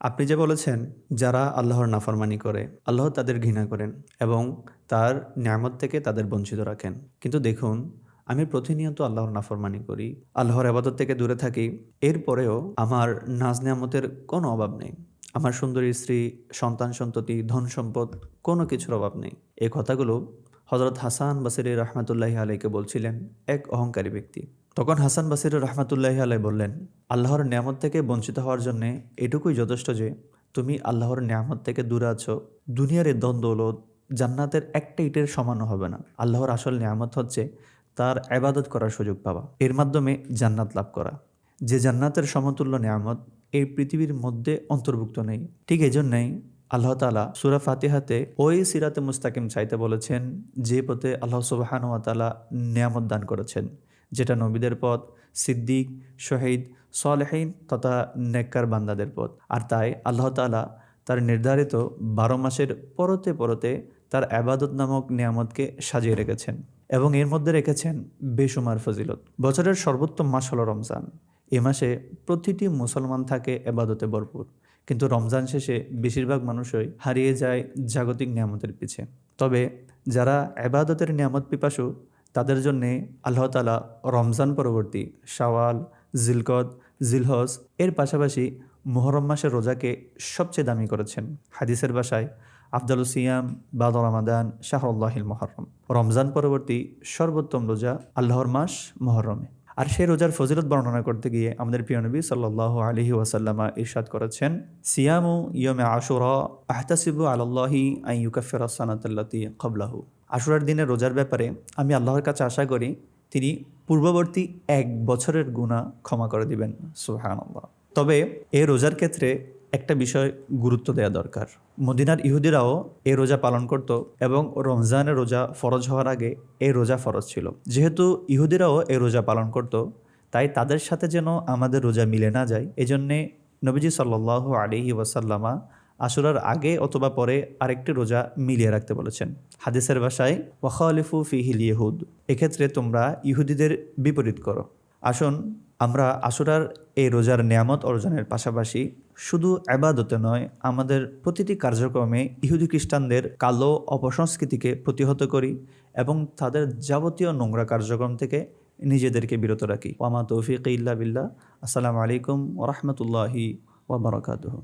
আপনি যে বলেছেন, যারা আল্লাহর নাফরমানি করে, আল্লাহ তাদের ঘৃণা করেন এবং তার নিয়ামত থেকে তাদের বঞ্চিত রাখেন। কিন্তু দেখুন, আমি প্রতিনিয়ত আল্লাহর নাফরমানি করি, আল্লাহর আবাদত থেকে দূরে থাকি, এরপরেও আমার নাজ নিয়ামতের কোনো অভাব নেই। আমার সুন্দরী স্ত্রী, সন্তান সন্ততি, ধন সম্পদ, কোনো কিছুর অভাব নেই। এই কথাগুলো হজরত হাসান বাসির রহমাতুল্লাহি আলাইকে বলছিলেন এক অহংকারী ব্যক্তি। তখন হাসান বাসির রহমাতুল্লাহি আলাই বললেন, আল্লাহর নিয়ামত থেকে বঞ্চিত হওয়ার জন্য এটুকুই যথেষ্ট যে, তুমি আল্লাহর নিয়ামত থেকে দূরে আছো। দুনিয়ার এ দ্বন্দ্বলত জান্নাতের একটা ইটের সমানও হবে না। আল্লাহর আসল নিয়ামত হচ্ছে তার আবাদত করার সুযোগ পাওয়া। এর মাধ্যমে জান্নাত লাভ করা। যে জান্নাতের সমতুল্য নিয়ামত এই পৃথিবীর মধ্যে অন্তর্ভুক্ত নেই। ঠিক এই জন্যই আল্লাহ তালা সুরা ফাতিহাতে ওই সিরাতে মুস্তাকিম চাইতে বলেছেন, যে পথে আল্লাহ সুবাহান তালা নিয়ামত দান করেছেন। যেটা নবীদের পথ, সিদ্দিক, শহীদ, সলেহীন তথা নেককার বান্দাদের পথ। আর তাই আল্লাহ তালা তার নির্ধারিত বারো মাসের পরতে পরতে তার আবাদত নামক নিয়ামতকে সাজিয়ে রেখেছেন এবং এর মধ্যে রেখেছেন বেসুমার ফজিলত। বছরের সর্বোত্তম মাস হলো রমজান। এ মাসে প্রতিটি মুসলমান থাকে এবাদতে ভরপুর। কিন্তু রমজান শেষে বেশিরভাগ মানুষই হারিয়ে যায় জাগতিক নিয়ামতের পিছে। তবে যারা এবাদতের নিয়ামত পিপাসু তাদের জন্যে আল্লাহ তালা রমজান পরবর্তী শাওয়াল, জিলকদ, জিলহজ, এর পাশাপাশি মোহরম মাসের রোজাকে সবচেয়ে দামি করেছেন। হাদিসের বাসায় আফদালু সিয়াম বাদ রমাদান শাহরুল্লাহিল মহরম রমজান পরবর্তী সর্বোত্তম রোজা আল্লাহর মাস মহরমে আর সেই রোজার ফজিলত বর্ণনা করতে গিয়ে আমাদের প্রিয় নবী সাল্লাহ আলহি ওয়াসাল্লামা ইরশাদ করেছেন, সিয়ামু ইয়মে আশুরা আহতাসিবু আল্লাহি আই ইউকাফের সানাতাল্লাতি কবলাহু আশুরার দিনের রোজার ব্যাপারে আমি আল্লাহর কাছে আশা করি তিনি পূর্ববর্তী এক বছরের গুণা ক্ষমা করে দিবেন। সুহান তবে এই রোজার ক্ষেত্রে একটা বিষয় গুরুত্ব দেওয়া দরকার। মদিনার ইহুদিরাও এই রোজা পালন করত এবং রমজানের রোজা ফরজ হওয়ার আগে এই রোজা ফরজ ছিল। যেহেতু ইহুদিরাও এই রোজা পালন করত, তাই তাদের সাথে যেন আমাদের রোজা মিলে না যায়, এজন্যে নবীজি সাল্লাহ আলিহি ওয়াসাল্লামা আশুরার আগে অথবা পরে আরেকটি রোজা মিলিয়ে রাখতে বলেছেন। হাদিসের ভাষায়, ওয়াখালিফু ফিহিল ইহুদ। এক্ষেত্রে তোমরা ইহুদিদের বিপরীত করো। আসুন, আমরা আশুরার এই রোজার নিয়ামত অর্জনের পাশাপাশি শুধু আবাদতে নয়, আমাদের প্রতিটি কার্যক্রমে ইহুদি খ্রিস্টানদের কালো অপসংস্কৃতিকে প্রতিহত করি এবং তাদের যাবতীয় নোংরা কার্যক্রম থেকে নিজেদেরকে বিরত রাখি। ওয়ামা তৌফিক ইল্লা বিল্লাহ। আসসালামু আলাইকুম ওরহমতুল্লাহি ওবরাকাতুহ